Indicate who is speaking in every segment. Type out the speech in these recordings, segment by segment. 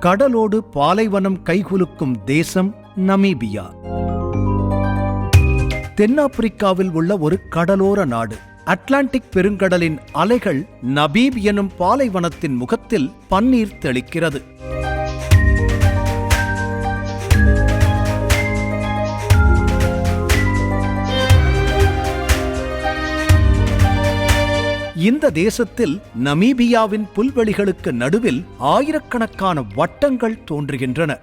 Speaker 1: கடலோடு பாலைவனம் கைகுலுக்கும் தேசம் நமீபியா. தென்னாப்பிரிக்காவில் உள்ள ஒரு கடலோர நாடு. அட்லாண்டிக் பெருங்கடலின் அலைகள் நபீப் எனும் பாலைவனத்தின் முகத்தில் பன்னீர் தெளிக்கிறது. இந்த தேசத்தில் நமீபியாவின் புல்வெளிகளுக்கு நடுவில் ஆயிரக்கணக்கான வட்டங்கள் தோன்றுகின்றன.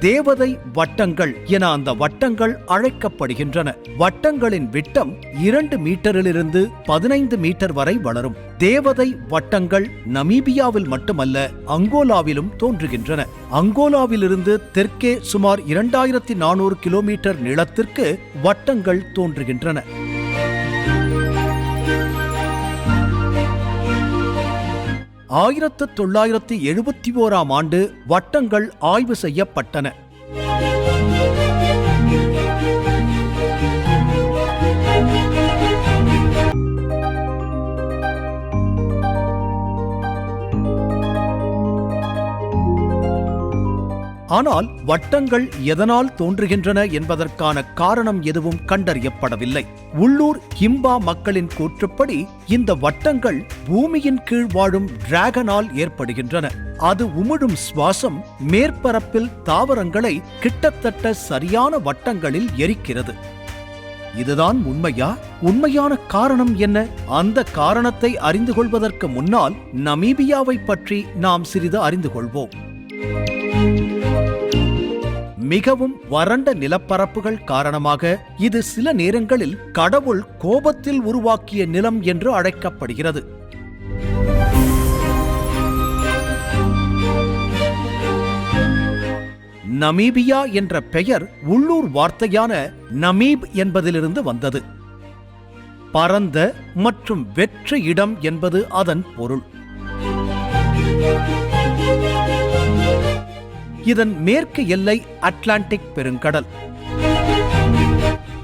Speaker 1: தேவதை வட்டங்கள் என அந்த வட்டங்கள் அழைக்கப்படுகின்றன. வட்டங்களின் விட்டம் இரண்டு மீட்டரிலிருந்து பதினைந்து மீட்டர் வரை வளரும். தேவதை வட்டங்கள் நமீபியாவில் மட்டுமல்ல அங்கோலாவிலும் தோன்றுகின்றன. அங்கோலாவிலிருந்து தெற்கே சுமார் இரண்டாயிரத்தி நானூறு கிலோமீட்டர் நீளத்திற்கு வட்டங்கள் தோன்றுகின்றன. ஆயிரத்து தொள்ளாயிரத்தி எழுபத்தி ஓராம் ஆண்டு வட்டங்கள் ஆய்வு செய்யப்பட்டன. ஆனால் வட்டங்கள் எதனால் தோன்றுகின்றன என்பதற்கான காரணம் எதுவும் கண்டறியப்படவில்லை. உள்ளூர் ஹிம்பா மக்களின் கூற்றுப்படி இந்த வட்டங்கள் பூமியின் கீழ் வாழும் டிராகனால் ஏற்படுகின்றன. அது உமிழும் சுவாசம் மேற்பரப்பில் தாவரங்களை கிட்டத்தட்ட சரியான வட்டங்களில் எரிக்கிறது. இதுதான் உண்மையா? உண்மையான காரணம் என்ன? அந்த காரணத்தை அறிந்து கொள்வதற்கு முன்னால் நமீபியாவை பற்றி நாம் சிறிது அறிந்து கொள்வோம். மிகவும் வறண்ட நிலப்பரப்புகள் காரணமாக இது சில நேரங்களில் கடவுள் கோபத்தில் உருவாக்கிய நிலம் என்று அழைக்கப்படுகிறது. நமீபியா என்ற பெயர் உள்ளூர் வார்த்தையான நமீப் என்பதிலிருந்து வந்தது. பரந்த மற்றும் வெற்ற இடம் என்பது அதன் பொருள். இதன் மேற்கு எல்லை அட்லாண்டிக் பெருங்கடல்.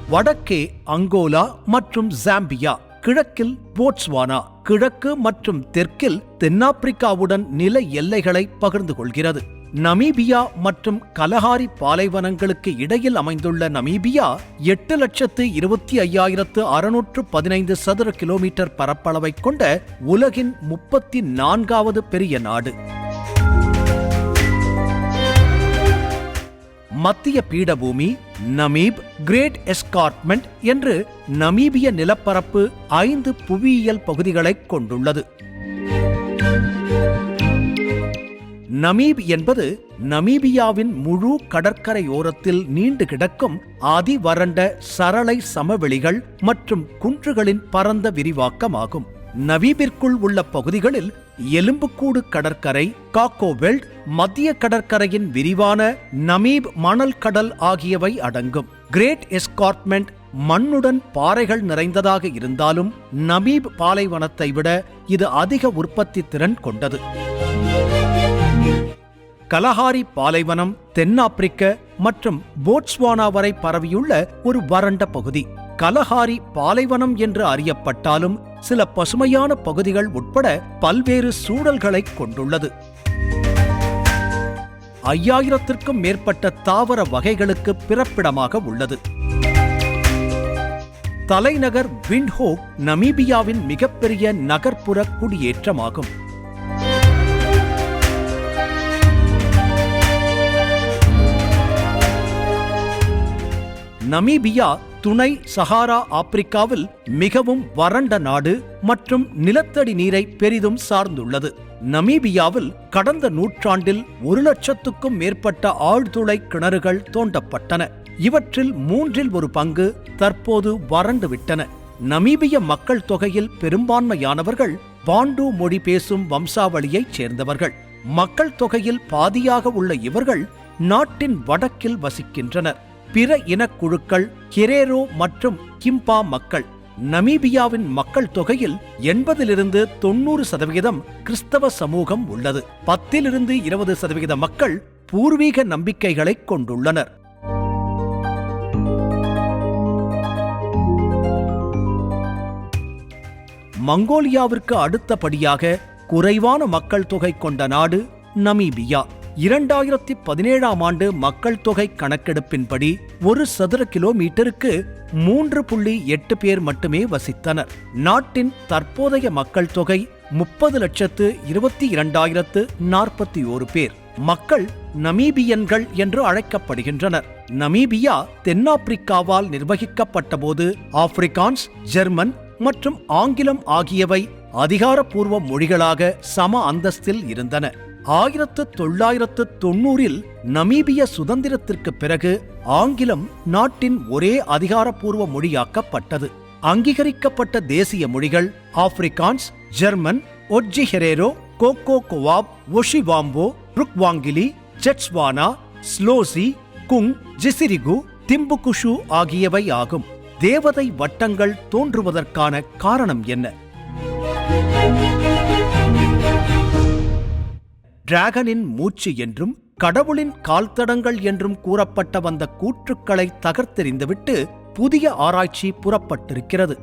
Speaker 1: வடக்கே அங்கோலா மற்றும் ஜாம்பியா கிழக்கில் போட்ஸ்வானா கிழக்கு மற்றும் தெற்கில் தென்னாப்பிரிக்காவுடன் நில எல்லைகளை பகிர்ந்து கொள்கிறது. நமீபியா மற்றும் கலஹாரி பாலைவனங்களுக்கு இடையில் அமைந்துள்ள நமீபியா எட்டு லட்சத்து இருபத்தி ஐயாயிரத்து அறுநூற்று பதினைந்து சதுர கிலோமீட்டர் பரப்பளவை கொண்ட உலகின் முப்பத்தி நான்காவது பெரிய நாடு. மத்திய பீடபூமி நமீப் கிரேட் எஸ்கார்ட்மெண்ட் என்று நமீபிய நிலப்பரப்பு ஐந்து புவியியல் பகுதிகளைக் கொண்டுள்ளது. நமீப் என்பது நமீபியாவின் முழு கடற்கரையோரத்தில் நீண்டு கிடக்கும் அதிவறண்ட சரளை சமவெளிகள் மற்றும் குன்றுகளின் பரந்த விரிவாக்கமாகும். நவீபிற்குள் உள்ள பகுதிகளில் எலும்புக்கூடு கடற்கரை காக்கோவெல்ட் மத்திய கடற்கரையின் விரிவான நமீப் மணல் கடல் ஆகியவை அடங்கும். கிரேட் எஸ்கார்ட்மெண்ட் மண்ணுடன் பாறைகள் நிறைந்ததாக இருந்தாலும் நமீப் பாலைவனத்தை விட இது அதிக உற்பத்தி திறன் கொண்டது. கலஹாரி பாலைவனம் தென்னாப்பிரிக்க மற்றும் போட்ஸ்வானா வரை பரவியுள்ள ஒரு வறண்ட பகுதி. கலஹாரி பாலைவனம் என்று அறியப்பட்டாலும் சில பசுமையான பகுதிகள் உட்பட பல்வேறு சூழல்களை கொண்டுள்ளது. ஐயாயிரத்திற்கும் மேற்பட்ட தாவர வகைகளுக்கு பிறப்பிடமாக உள்ளது. தலைநகர் விண்ட்ஹோக் நமீபியாவின் மிகப்பெரிய நகர்ப்புற குடியேற்றமாகும். நமீபியா துணை சஹாரா ஆப்பிரிக்காவில் மிகவும் வறண்ட நாடு மற்றும் நிலத்தடி நீரை பெரிதும் சார்ந்துள்ளது. நமீபியாவில் கடந்த நூற்றாண்டில் ஒரு லட்சத்துக்கும் மேற்பட்ட ஆழ்துளை கிணறுகள் தோண்டப்பட்டன. இவற்றில் மூன்றில் ஒரு பங்கு தற்போது வறண்டு விட்டன நமீபிய மக்கள் தொகையில் பெரும்பான்மையானவர்கள் பாண்டு மொழி பேசும் வம்சாவளியைச் சேர்ந்தவர்கள். மக்கள் தொகையில் பாதியாக உள்ள இவர்கள் நாட்டின் வடக்கில் வசிக்கின்றனர். பிற இனக்குழுக்கள் கிரேரோ மற்றும் கிம்பா மக்கள். நமீபியாவின் மக்கள் தொகையில் எண்பதிலிருந்து தொண்ணூறு சதவிகிதம் கிறிஸ்தவ சமூகம் உள்ளது. பத்திலிருந்து இருபது சதவிகித மக்கள் பூர்வீக நம்பிக்கைகளைக் கொண்டுள்ளனர். மங்கோலியாவிற்கு அடுத்தபடியாக குறைவான மக்கள் தொகை கொண்ட நாடு நமீபியா. இரண்டாயிரத்தி பதினேழாம் ஆண்டு மக்கள் தொகை கணக்கெடுப்பின்படி ஒரு சதுர கிலோமீட்டருக்கு மூன்று புள்ளி எட்டு பேர் மட்டுமே வசித்தனர். நாட்டின் தற்போதைய மக்கள் தொகை முப்பது லட்சத்து இருபத்தி இரண்டாயிரத்து நாற்பத்தி ஓரு பேர். மக்கள் நமீபியன்கள் என்று அழைக்கப்படுகின்றனர். நமீபியா தென்னாப்பிரிக்காவால் நிர்வகிக்கப்பட்டபோது ஆப்பிரிக்கான்ஸ் ஜெர்மன் மற்றும் ஆங்கிலம் ஆகியவை அதிகாரப்பூர்வ மொழிகளாக சம அந்தஸ்தில் இருந்தன. ஆயிரத்து தொள்ளாயிரத்து தொண்ணூறில் நமீபிய சுதந்திரத்திற்கு பிறகு ஆங்கிலம் நாட்டின் ஒரே அதிகாரப்பூர்வ மொழியாக்கப்பட்டது. அங்கீகரிக்கப்பட்ட தேசிய மொழிகள் Afrikaans German Otjiherero Khoekhoegowab Oshiwambo Rukwangali Setswana Silozi Kung Gciriku Thimbukushu ஆகியவை ஆகும். தேவதை வட்டங்கள் தோன்றுவதற்கான காரணம் என்ன? டிராகனின் மூச்சு என்றும் கடவுளின் கால்தடங்கள் என்றும் கூறப்பட்ட வந்த கூற்றுக்களை தகர்த்தெறிந்துவிட்டு புதிய ஆராய்ச்சி புறப்பட்டிருக்கிறது.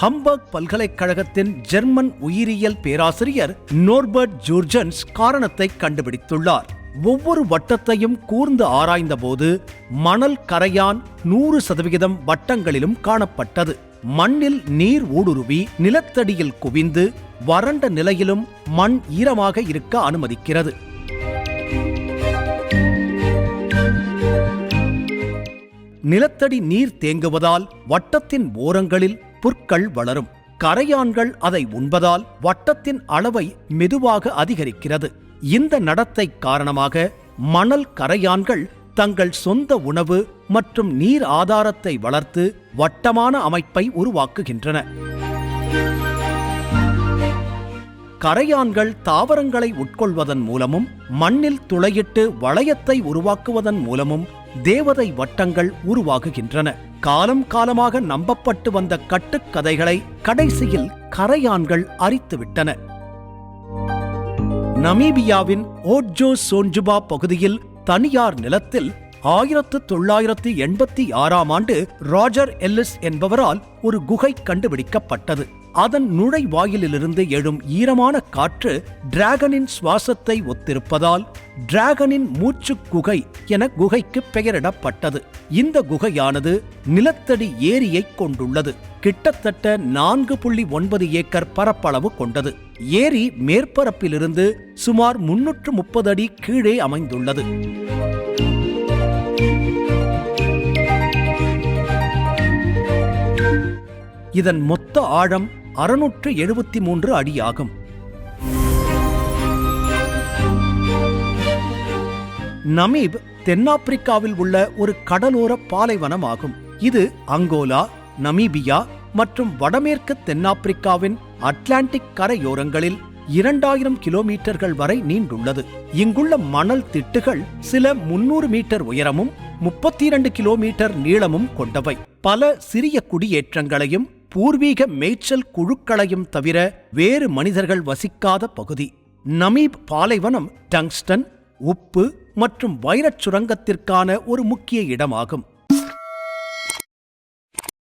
Speaker 1: ஹம்பர்க் பல்கலைக்கழகத்தின் ஜெர்மன் உயிரியல் பேராசிரியர் நோர்பர்ட் ஜூர்ஜன்ஸ் காரணத்தை கண்டுபிடித்துள்ளார். ஒவ்வொரு வட்டத்தையும் கூர்ந்து ஆராய்ந்தபோது மணல் கரையான் நூறு சதவிகிதம் வட்டங்களிலும் காணப்பட்டது. மண்ணில் நீர் ஊடுருவி நிலத்தடியில் குவிந்து வறண்ட நிலையிலும் மண் ஈரமாக இருக்க அனுமதிக்கிறது. நிலத்தடி நீர் தேங்குவதால் வட்டத்தின் ஓரங்களில் புற்கள் வளரும். கரையான்கள் அதை உண்பதால் வட்டத்தின் அளவை மெதுவாக அதிகரிக்கிறது. இந்த நடத்தை காரணமாக மணல் கரையான்கள் தங்கள் சொந்த உணவு மற்றும் நீர் ஆதாரத்தை வளர்த்து வட்டமான அமைப்பை உருவாக்குகின்றன. கரையான்கள் தாவரங்களை உட்கொள்வதன் மூலமும் மண்ணில் துளையிட்டு வளையத்தை உருவாக்குவதன் மூலமும் தேவதை வட்டங்கள் உருவாகுகின்றன. காலம் காலமாக நம்பப்பட்டு வந்த கட்டுக்கதைகளை கடைசியில் கரையான்கள் அரித்துவிட்டன. நமீபியாவின் ஓட்ஜோ சோன்ஜுபா பகுதியில் தனியார் நிலத்தில் ஆயிரத்து தொள்ளாயிரத்து எண்பத்தி ஆறாம் ஆண்டு ராஜர் எல்லிஸ் என்பவரால் ஒரு குகை கண்டுபிடிக்கப்பட்டது. அதன் நுழைவாயிலிருந்து எழும் ஈரமான காற்று டிராகனின் சுவாசத்தை ஒத்திருப்பதால் டிராகனின் மூச்சு குகை என குகைக்கு பெயரிடப்பட்டது. இந்த குகையானது நிலத்தடி ஏரியை கொண்டுள்ளது. கிட்டத்தட்ட நான்கு புள்ளி ஒன்பது ஏக்கர் பரப்பளவு கொண்டது. ஏரி மேற்பரப்பிலிருந்து சுமார் முன்னூற்று முப்பது அடி கீழே அமைந்துள்ளது. இதன் மொத்த ஆழம் அறுநூற்று எழுபத்தி மூன்று அடியாகும். நமீப் தென்னாப்பிரிக்காவில் உள்ள ஒரு கடலோர பாலைவனமாகும். இது அங்கோலா நமீபியா மற்றும் வடமேற்கு தென்னாப்பிரிக்காவின் அட்லாண்டிக் கரையோரங்களில் இரண்டாயிரம் கிலோமீட்டர்கள் வரை நீண்டுள்ளது. இங்குள்ள மணல் திட்டுகள் சில முன்னூறு மீட்டர் உயரமும் முப்பத்தி இரண்டு கிலோமீட்டர் நீளமும் கொண்டவை. பல சிறிய குடியேற்றங்களையும் பூர்வீக மேய்ச்சல் குழுக்களையும் தவிர வேறு மனிதர்கள் வசிக்காத பகுதி. நமீப் பாலைவனம் டங்ஸ்டன் உப்பு மற்றும் வைரச் சுரங்கத்திற்கான ஒரு முக்கிய இடமாகும்.